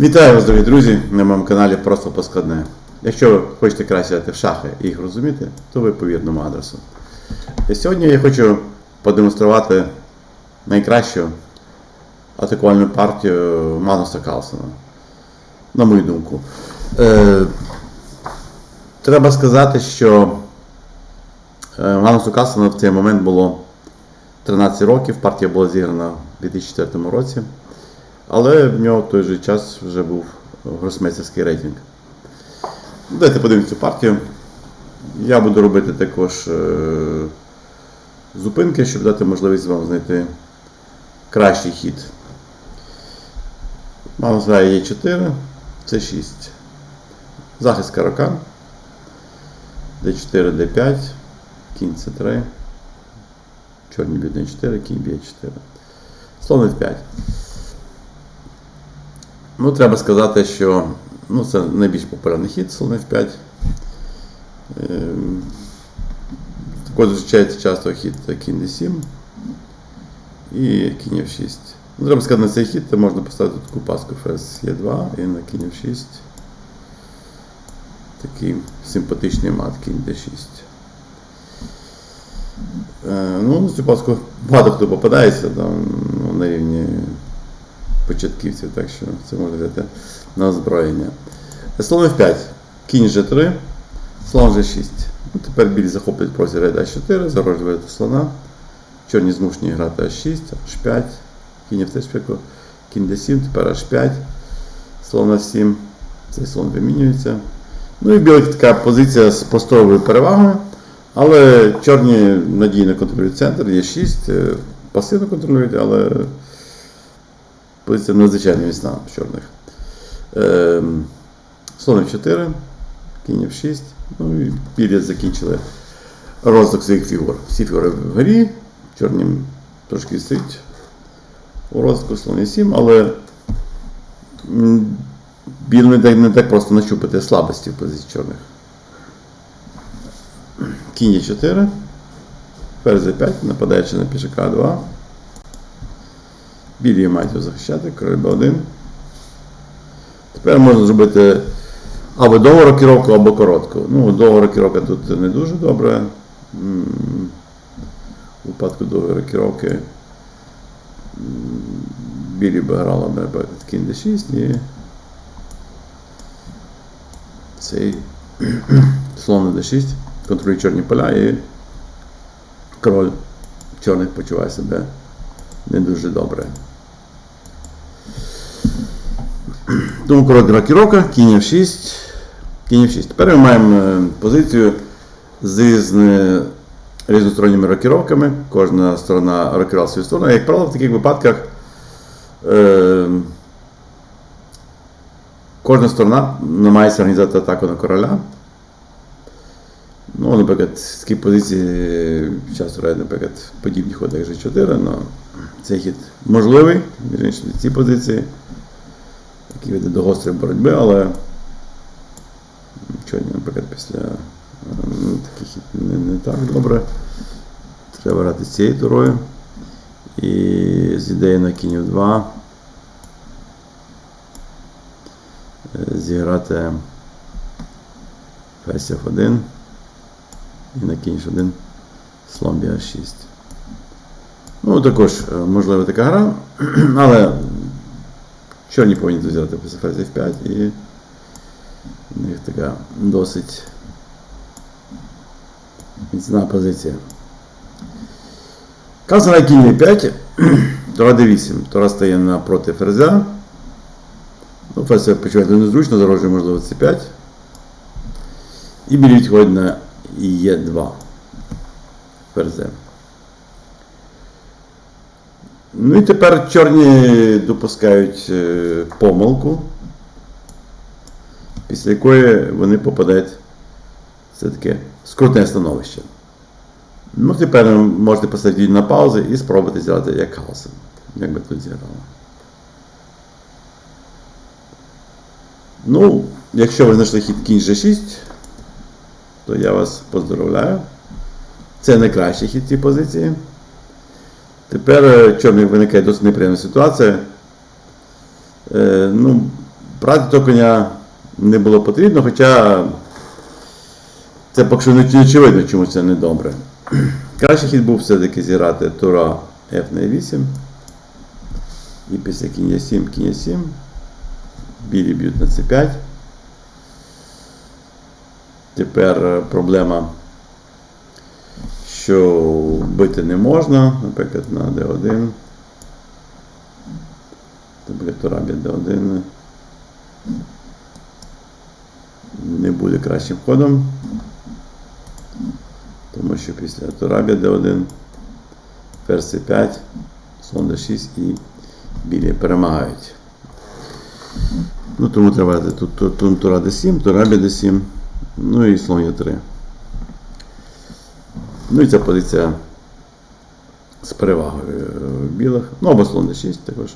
Вітаю вас, дорогі друзі, на моєму каналі Просто Поскладне. Якщо ви хочете краще грати в шахи і їх розуміти, то ви по вірному адресу. І сьогодні я хочу продемонструвати найкращу атакувальну партію Мануса Карлсона. На мою думку. Е, треба сказати, що е, Манусу Карлсону в цей момент було 13 років, партія була зіграна в 2004 році. Але в нього в той же час вже був гросмейстерський рейтинг. Давайте подивимося цю партію. Я буду робити також е, зупинки, щоб дати можливість вам знайти кращий хід. Мама грає Е4, С6. Захист каракан. Д4, Д5, кінь С3. Чорні б'ють Д4, кінь б'є 4. Слон F5. Ну, треба сказати, що ну, це найбільш популярний хід слон F5. Ем, Також зустрічається часто хід кінь D7 і кінь F6. Ну, треба сказати, на цей хід то можна поставити таку паску ферзь Е2 і на кінь F6. Такий симпатичний мат кінь D6. Е, Ну, цю паску багато хто попадається там, ну, на рівні початківців, так що це можна взяти на озброєння. Слон F5, кінь G3, слон G6. Ну, тепер білі захоплюють прозі рейд А4, загрожують слона. Чорні змушені грати H6, H5, кінь в шпеку, кінь D7, тепер H5, слон F7, цей слон вимінюється. Ну і білих така позиція з просторовою перевагою. Але чорні надійно контролюють центр, є 6, е, пасивно контролюють, але позиція надзвичайно міцна в чорних. Слон F4, кінь F6. Ну і білі закінчили розвиток своїх фігур. Всі фігури вгорі, чорні трошки стоїть у розвитку слон 7, але білим не так просто нащупати слабості в позиції чорних. Кінь 4, ферзь 5, нападаючи на пішака 2. Білі мають його захищати, король Б1. Тепер можна зробити або довгу рокіровку, або коротку. Ну, довга рокіровка тут не дуже добре. У випадку довгої рокіровки білі би грала б кінь d6 і цей слон на d6 контролює чорні поля і король чорних почуває себе не дуже добре. Тому коротка рокіровка, кінь F6, кінь F6. Тепер ми маємо е, позицію з різносторонніми рокіровками. Кожна сторона рокірувала свою сторону. Як правило, в таких випадках е, кожна сторона намагається організувати атаку на короля. Ну, наприклад, в такій позиції часто грають, наприклад, подібні ходи, як G4, але цей хід можливий, в цій позиції, який веде до гострої боротьби, але чорні, наприклад, після е, ну, такий хід не, не так добре. Треба грати з цією турою. І з ідеєю на кінь 2 зіграти ферзь F1 і на кінь 1 слон б'є 6. Ну, також е, можлива така гра, але чорні повинні взяти ферзь F5 і в них така досить міцна позиція. Казана на кінь 5, Тора D8. Тора стає напроти ферзя. Ну, ферзь себе почуває незручно, зарожує, можливо, C5. І білі відходять на Е2 ферзем. Ну і тепер чорні допускають е, помилку, після якої вони попадають в таке скрутне становище. Ну, тепер можете поставити на паузу і спробувати зробити як Халсен, як би тут зіграло. Ну, якщо ви знайшли хід кінь G6, то я вас поздоровляю. Це найкращий хід цієї позиції. Тепер е, виникає досить неприємна ситуація. Е, ну, брати коня не було потрібно, хоча це поки що не очевидно, чому це не добре. Кращий хід був все-таки зіграти тура F на 8. І після кінь 7, кінь 7. Білі б'ють на c5. Тепер е, проблема, що бити не можна, наприклад, на d1. Це буде турабі d1. Не буде кращим ходом. Тому що після турабі d1, ферзь c5, слон d6 і білі перемагають. Ну, тому треба тут, тут, тут тура d7, турабі d7, ну і слон e3. Ну і ця позиція з перевагою е, білих. Ну або слон d6 також.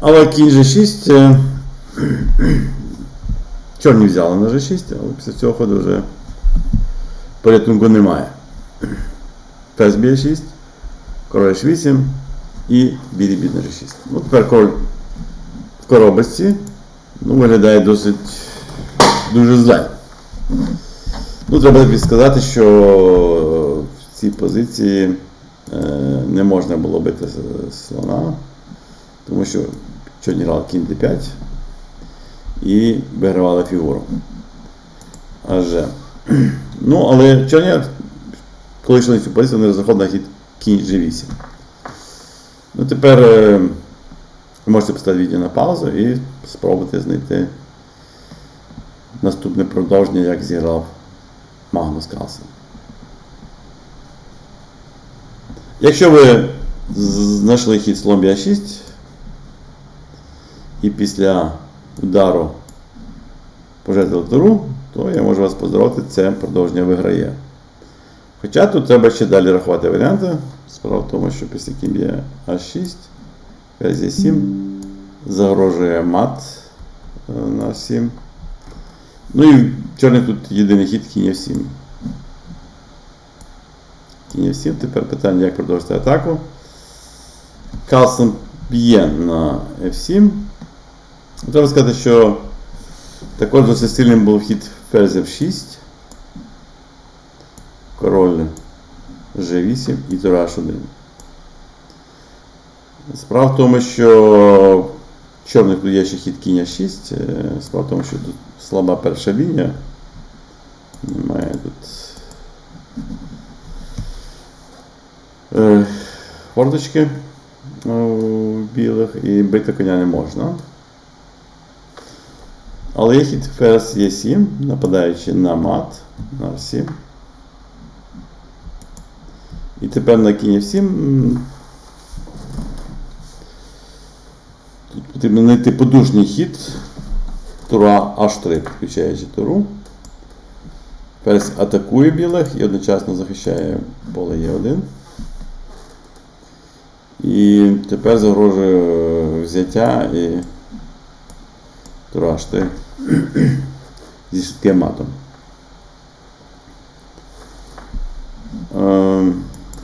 Але кінь g6. е, Чорні взяли на g6, але після цього ходу вже порятунку немає. Ферзь b6, король h8 і білі бід на g6. Ну, тепер король в коробочці. Ну, виглядає досить дуже зле. Ну, треба сказати, що в цій позиції е, не можна було бити слона, тому що чорні грали кінь d5 і вигравали фігуру. Адже. Ну, але чорні, коли йшли на цю позицію, вони заходили на хід кінь G8. Ну, тепер е, ви можете поставити відео на паузу і спробувати знайти наступне продовження, як зіграв Магнус Карлсен. Якщо ви знайшли хід слон b6 і після удару пожертвували туру, то я можу вас поздоровити, це продовження виграє. Хоча тут треба ще далі рахувати варіанти. Справа в тому, що після б'є А6, ферзь 7 загрожує мат е, на 7. Ну і чорний тут єдиний хід кінь F7. Кінь F7. Тепер питання, як продовжити атаку. Калсен б'є на F7. Треба сказати, що також досить сильним був хід ферзь F6. Король G8 і тура H1. Справа в тому, що чорних тут є хід кінь 6. Справа в тому, що тут слаба перша лінія. Немає тут е, форточки у білих і бити коня не можна. Але є хід ферзь Е7, нападаючи на мат, на 7. І тепер на кінь F7 м, тут потрібно знайти подушний хід. Тура H3, включаючи туру. Ферзь атакує білих і одночасно захищає поле Е1. І тепер загрожує е, взяття і тура H3 зі швидким матом. Е,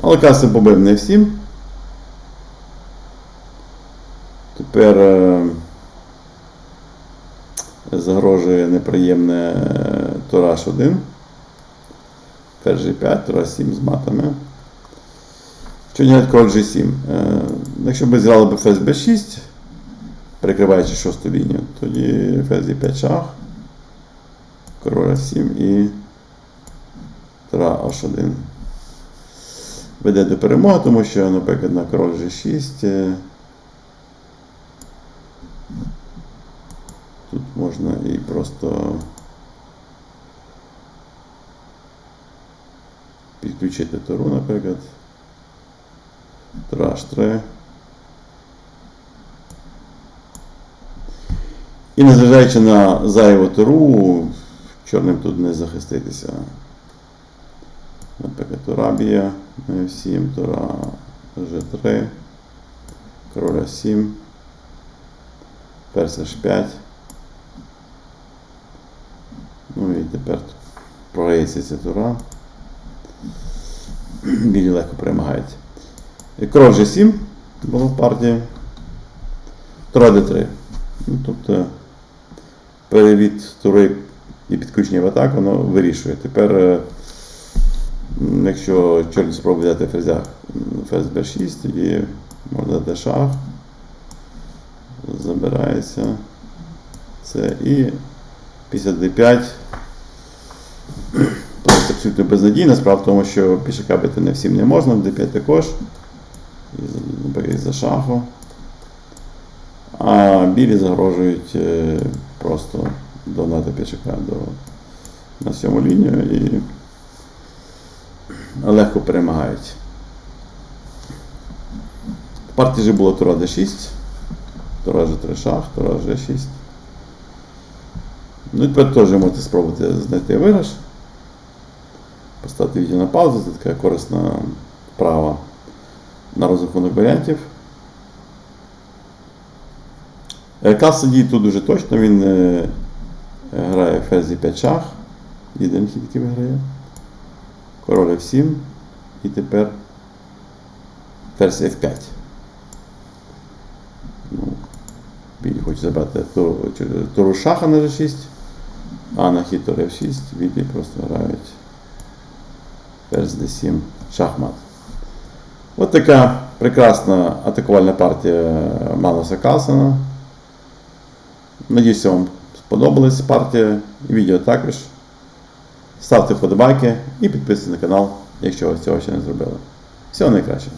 Але Касим побив не всім. Тепер е, загрожує неприємне е, Тураж 1. Ферзь G5, Тураж 7 з матами. Король G7. Е, Якщо б зіграли б ферзь B6, перекриваючи шосту лінію, тоді ферзь G5 шах, король А7 і Тура H1 веде до перемоги, тому що, наприклад, на король G6 е, тут можна і просто підключити туру, наприклад. Тура H3. І незважаючи на зайву туру, чорним тут не захиститися. Наприклад, Турабія на F7, Тура G3, король А7, ферзь H5. 10 тура. Білі легко перемагають. Король G7 було в партії. Тура D3. Ну, Тобто перевід тури і підключення в атаку воно вирішує. Тепер, е, якщо чорні спробує взяти ферзя ферзь B6, тоді можна дати шах. Забирається це і після D5. Абсолютно безнадійна. Справа в тому, що пішака бити не всім не можна, d5 також. І за- шаху. А білі загрожують е, просто догнати пішака до, на сьому лінію і легко перемагають. В партії вже було тура d6, тура g3 шах, тура g6. Ну і тепер теж можете спробувати знайти виграш. Поставити відео на паузу, це така корисна вправа на розрахунок варіантів. Е, Кас сидить тут дуже точно, він е, грає ферзі 5 шах. Єдиний хід, який виграє. Король F7. І тепер ферзь F5. Ну, білі хоче забрати туру шаха на G6, а на хід тур F6 білі просто грають D7 шахмат. От така прекрасна атакувальна партія Малоса Калсона. Надіюся, вам сподобалась партія і відео також. Ставте вподобайки і підписуйтесь на канал, якщо ви цього ще не зробили. Всього найкращого!